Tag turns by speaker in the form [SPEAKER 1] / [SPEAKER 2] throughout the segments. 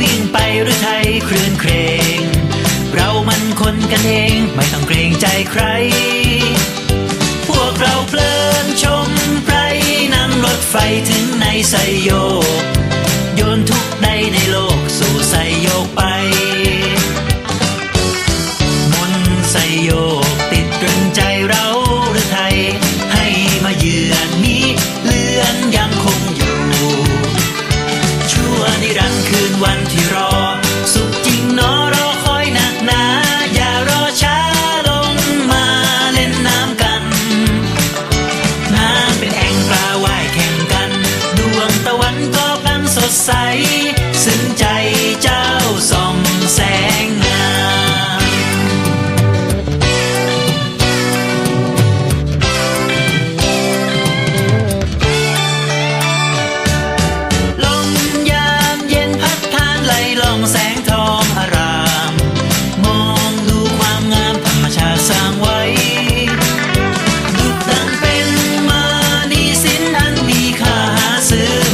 [SPEAKER 1] วิ่งไปหรือไทยเคลื่อนเครง เรามันคนกันเองไม่ต้องเกรงใจใคร พวกเราเพลินชมไพรนั่งรถไฟถึงในไซโยก โยนทุกใดในโลกสู่ไซโยกไป มนไซโยกติดตรึงใจเราหรือไทย ให้มาเยือนนี้เลือนยังคงอยู่ ชั่วนิรันดร์คือ วันที่รอ glasses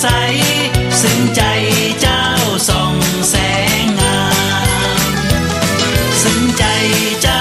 [SPEAKER 1] ใส ซึ้งใจเจ้าส่องแสงงาม ซึ้งใจเจ้า